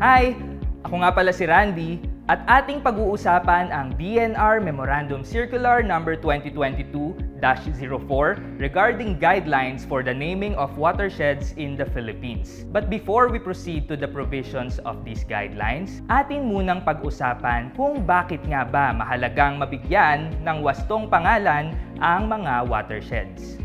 Hi! Ako nga pala si Randy at ating pag-uusapan ang DNR Memorandum Circular Number 2022-04 regarding guidelines for the naming of watersheds in the Philippines. But before we proceed to the provisions of these guidelines, atin munang pag-usapan kung bakit nga ba mahalagang mabigyan ng wastong pangalan ang mga watersheds.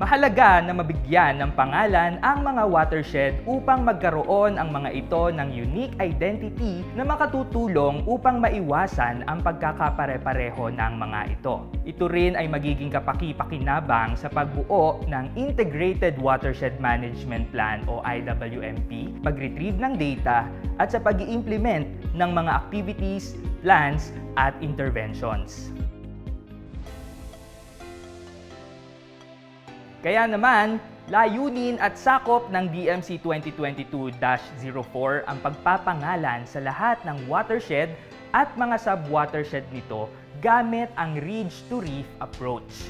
Mahalaga na mabigyan ng pangalan ang mga watershed upang magkaroon ang mga ito ng unique identity na makatutulong upang maiwasan ang pagkakapare-pareho ng mga ito. Ito rin ay magiging kapaki-pakinabang sa pagbuo ng Integrated Watershed Management Plan o IWMP, pag-retrieve ng data at sa pag implement ng mga activities, plans at interventions. Kaya naman, layunin at sakop ng DMC 2022-04 ang pagpapangalan sa lahat ng watershed at mga sub-watershed nito gamit ang ridge to reef approach.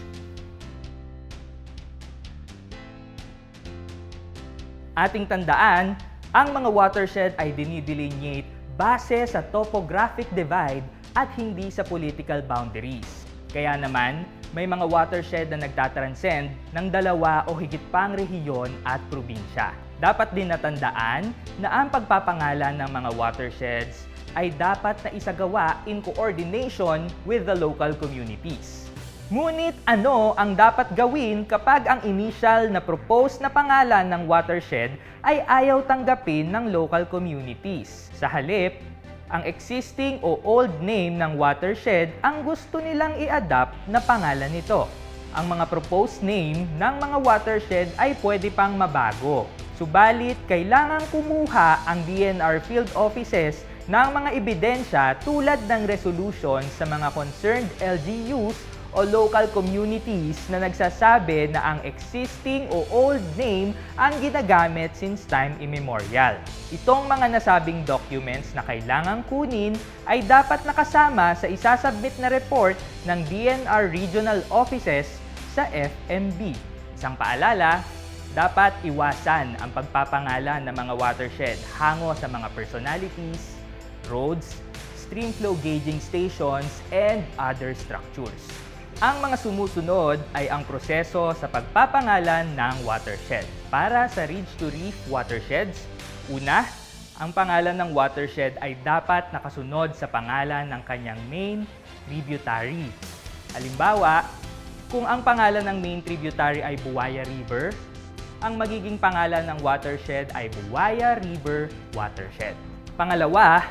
Ating tandaan, ang mga watershed ay dinidelineate base sa topographic divide at hindi sa political boundaries. Kaya naman, may mga watershed na nagtatranscend ng dalawa o higit pang rehiyon at probinsya. Dapat din natandaan na ang pagpapangalan ng mga watersheds ay dapat na isagawa in coordination with the local communities. Ngunit ano ang dapat gawin kapag ang initial na proposed na pangalan ng watershed ay ayaw tanggapin ng local communities? Sa halip, ang existing o old name ng watershed ang gusto nilang i-adapt na pangalan nito. Ang mga proposed name ng mga watershed ay pwede pang mabago. Subalit, kailangan kumuha ang DNR field offices ng mga ebidensya tulad ng resolution sa mga concerned LGUs o local communities na nagsasabi na ang existing o old name ang ginagamit since time immemorial. Itong mga nasabing documents na kailangang kunin ay dapat nakasama sa isasubmit na report ng DNR Regional Offices sa FMB. Isang paalala, dapat iwasan ang pagpapangalan ng mga watershed hango sa mga personalities, roads, stream flow gauging stations, and other structures. Ang mga sumusunod ay ang proseso sa pagpapangalan ng watershed. Para sa Ridge to Reef watersheds, una, ang pangalan ng watershed ay dapat nakasunod sa pangalan ng kanyang main tributary. Halimbawa, kung ang pangalan ng main tributary ay Buwaya River, ang magiging pangalan ng watershed ay Buwaya River Watershed. Pangalawa,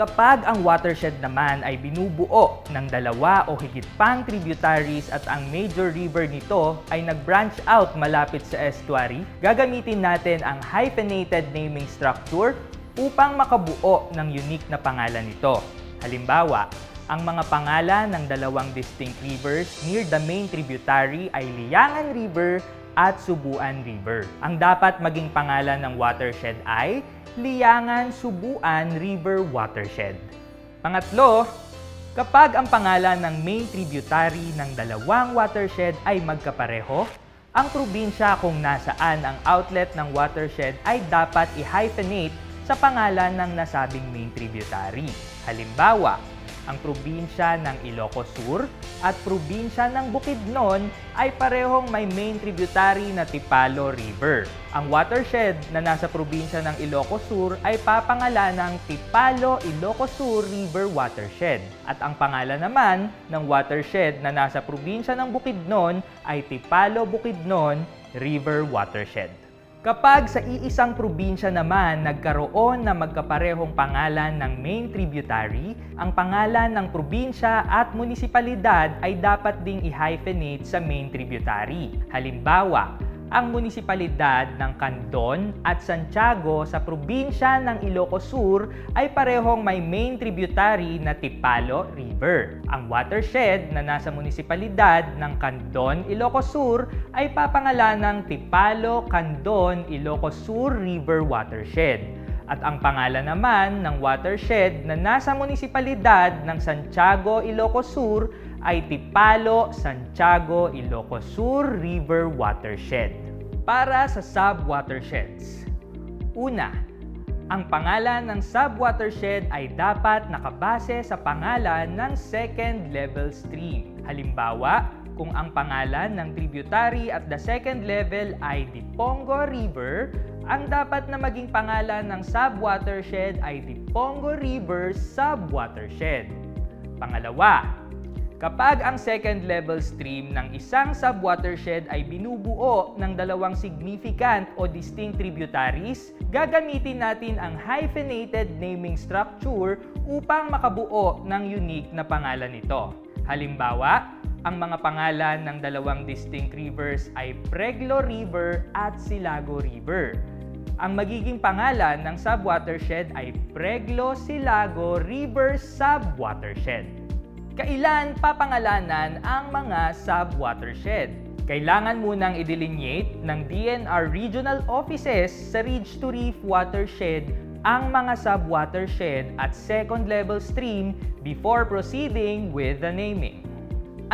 Kapag ang watershed naman ay binubuo ng dalawa o higit pang tributaries at ang major river nito ay nag-branch out malapit sa estuary, gagamitin natin ang hyphenated naming structure upang makabuo ng unique na pangalan nito. Halimbawa, ang mga pangalan ng dalawang distinct rivers near the main tributary ay Liangan River at Subuan River. Ang dapat maging pangalan ng watershed ay Liangan Subuan River Watershed. Pangatlo, kapag ang pangalan ng main tributary ng dalawang watershed ay magkapareho, ang probinsya kung nasaan ang outlet ng watershed ay dapat i-hyphenate sa pangalan ng nasabing main tributary. Halimbawa, ang probinsya ng Ilocos Sur at probinsya ng Bukidnon ay parehong may main tributary na Tipalo River. Ang watershed na nasa probinsya ng Ilocos Sur ay papangalan ng Tipalo Ilocos Sur River Watershed. At ang pangalan naman ng watershed na nasa probinsya ng Bukidnon ay Tipalo Bukidnon River Watershed. Kapag sa iisang probinsya naman nagkaroon na magkaparehong pangalan ng main tributary, ang pangalan ng probinsya at munisipalidad ay dapat ding i-hyphenate sa main tributary. Halimbawa, ang munisipalidad ng Candon at Santiago sa probinsya ng Ilocos Sur ay parehong may main tributary na Tipalo River. Ang watershed na nasa munisipalidad ng Candon, Ilocos Sur ay papangalan ng Tipalo Candon Ilocos Sur River Watershed at ang pangalan naman ng watershed na nasa munisipalidad ng Santiago, Ilocos Sur ay Tipalo Santiago Ilocos Sur River Watershed. para sa sub-watersheds. Una, ang pangalan ng sub-watershed ay dapat nakabase sa pangalan ng second level stream. Halimbawa, kung ang pangalan ng tributary at the second level ay Dipongo River, ang dapat na maging pangalan ng sub-watershed ay Dipongo River Sub-Watershed. Pangalawa, Kapag ang second level stream ng isang sub-watershed ay binubuo ng dalawang significant o distinct tributaries, gagamitin natin ang hyphenated naming structure upang makabuo ng unique na pangalan nito. Halimbawa, ang mga pangalan ng dalawang distinct rivers ay Preglo River at Silago River. Ang magiging pangalan ng sub-watershed ay Preglo Silago River Sub-Watershed. Kailan papangalanan ang mga sub-watershed? Kailangan munang i-delineate ng DNR regional offices sa Ridge to Reef watershed ang mga sub-watershed at second level stream before proceeding with the naming.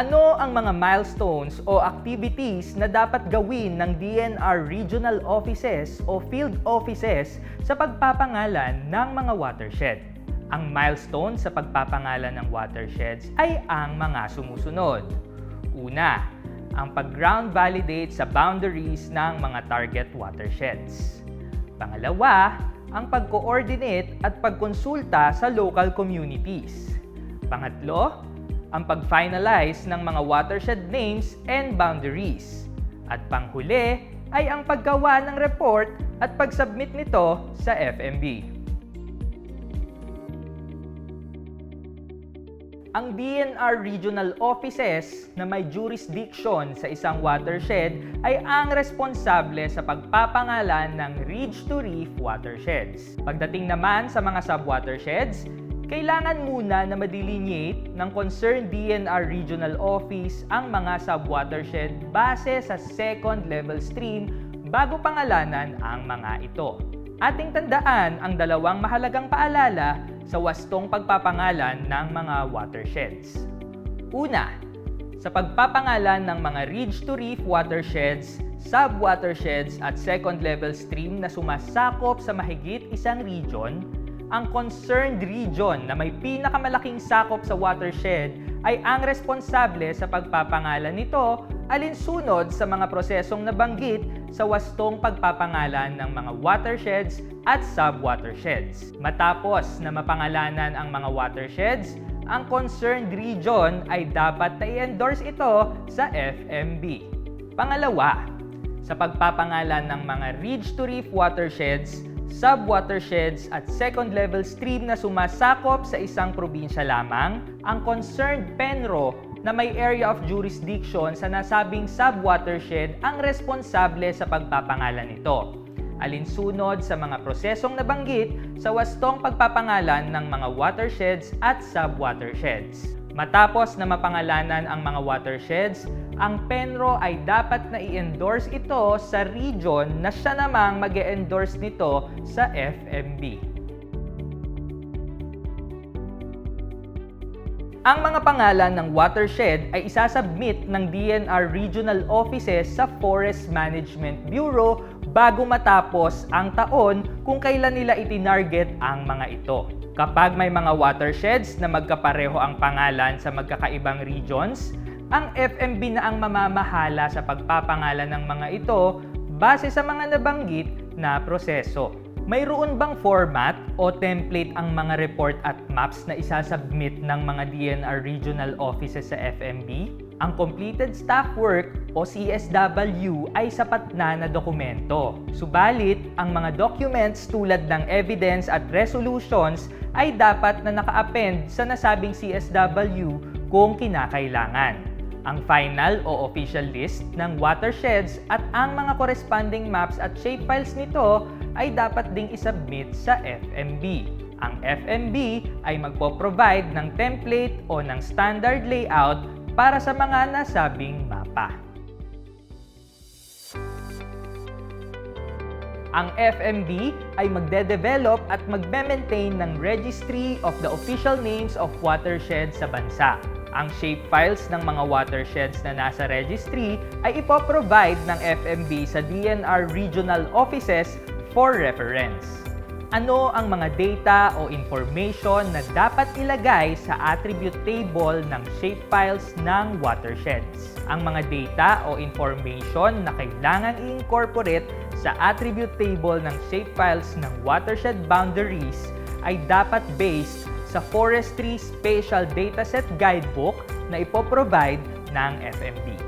Ano ang mga milestones o activities na dapat gawin ng DNR regional offices o field offices sa pagpapangalan ng mga watershed? Ang milestone sa pagpapangalan ng watersheds ay ang mga sumusunod. Una, ang pag-ground validate sa boundaries ng mga target watersheds. Pangalawa, ang pag-coordinate at pagkonsulta sa local communities. Pangatlo, ang pag-finalize ng mga watershed names and boundaries. At panghuli ay ang paggawa ng report at pag-submit nito sa FMB. Ang DNR regional offices na may jurisdiction sa isang watershed ay ang responsable sa pagpapangalan ng Ridge to Reef watersheds. Pagdating naman sa mga sub-watersheds, kailangan muna na madelineate ng concerned DNR regional office ang mga sub-watershed base sa second level stream bago pangalanan ang mga ito. Ating tandaan ang dalawang mahalagang paalala sa wastong pagpapangalan ng mga watersheds. Una, sa pagpapangalan ng mga ridge to reef watersheds, sub-watersheds at second level stream na sumasakop sa mahigit isang region, ang concerned region na may pinakamalaking sakop sa watershed ay ang responsable sa pagpapangalan nito alinsunod sa mga prosesong nabanggit sa wastong pagpapangalan ng mga watersheds at sub-watersheds. Matapos na mapangalanan ang mga watersheds, ang concerned region ay dapat na i-endorse ito sa FMB. Pangalawa, sa pagpapangalan ng mga ridge to reef watersheds, sub-watersheds at second-level stream na sumasakop sa isang probinsya lamang, ang concerned PENRO na may area of jurisdiction sa nasabing sub-watershed ang responsable sa pagpapangalan nito. Alinsunod sa mga prosesong nabanggit sa wastong pagpapangalan ng mga watersheds at sub-watersheds. Matapos na mapangalanan ang mga watersheds, ang PENRO ay dapat na i-endorse ito sa region na siya namang mag endorse nito sa FMB. Ang mga pangalan ng watershed ay isasubmit ng DNR regional offices sa Forest Management Bureau bago matapos ang taon kung kailan nila itinarget ang mga ito. Kapag may mga watersheds na magkapareho ang pangalan sa magkakaibang regions, ang FMB na ang mamamahala sa pagpapangalan ng mga ito base sa mga nabanggit na proseso. Mayroon bang format o template ang mga report at maps na isasubmit ng mga DNR regional offices sa FMB? Ang completed staff work o CSW ay sapat na na dokumento. Subalit, ang mga documents tulad ng evidence at resolutions ay dapat na naka-append sa nasabing CSW kung kinakailangan ang final o official list ng watersheds at ang mga corresponding maps at shapefiles nito ay dapat ding isubmit sa FMB. Ang FMB ay magpo-provide ng template o ng standard layout para sa mga nasabing mapa. Ang FMB ay magde-develop at magme-maintain ng Registry of the Official Names of Watersheds sa bansa. Ang shapefiles ng mga watersheds na nasa registry ay ipoprovide ng FMB sa DNR regional offices for reference. Ano ang mga data o information na dapat ilagay sa attribute table ng shapefiles ng watersheds? Ang mga data o information na kailangan i-incorporate sa attribute table ng shapefiles ng watershed boundaries ay dapat based sa Forestry Spatial Dataset Guidebook na ipoprovide ng FMB.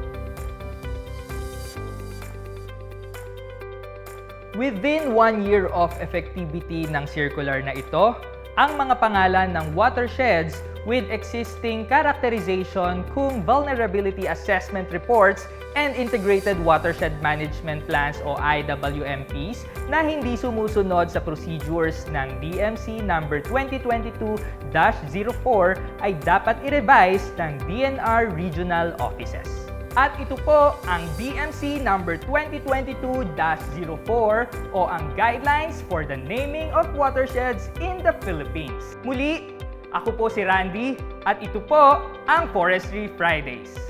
Within one year of effectivity ng circular na ito, ang mga pangalan ng watersheds with existing characterization kung vulnerability assessment reports and integrated watershed management plans o IWMPs na hindi sumusunod sa procedures ng DMC number 2022-04 ay dapat i-revise ng DNR regional offices. At ito po ang DMC number 2022-04 o ang Guidelines for the Naming of Watersheds in the Philippines. Muli, ako po si Randy at ito po ang Forestry Fridays.